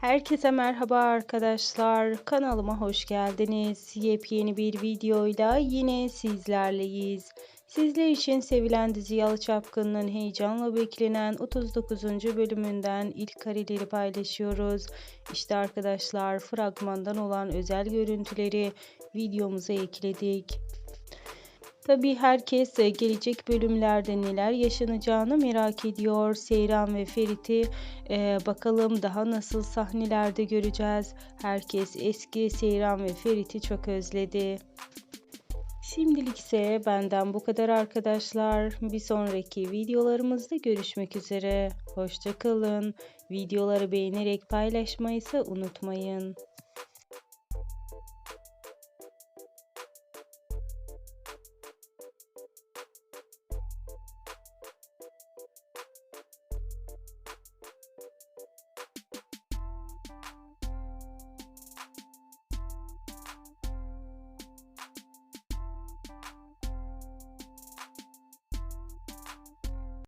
Herkese merhaba arkadaşlar. Kanalıma hoş geldiniz. Yepyeni bir videoyla yine sizlerleyiz. Sizler için sevilen dizi Yalı Çapkın'ın heyecanla beklenen 39. bölümünden ilk kareleri paylaşıyoruz. İşte arkadaşlar fragmandan olan özel görüntüleri videomuza ekledik. Tabii herkes e, gelecek bölümlerde neler yaşanacağını merak ediyor. Seyran ve Ferit'i e, bakalım daha nasıl sahnelerde göreceğiz. Herkes eski Seyran ve Ferit'i çok özledi. Şimdilik ise benden bu kadar arkadaşlar. Bir sonraki videolarımızda görüşmek üzere. Hoşçakalın. Videoları beğenerek paylaşmayı ise unutmayın.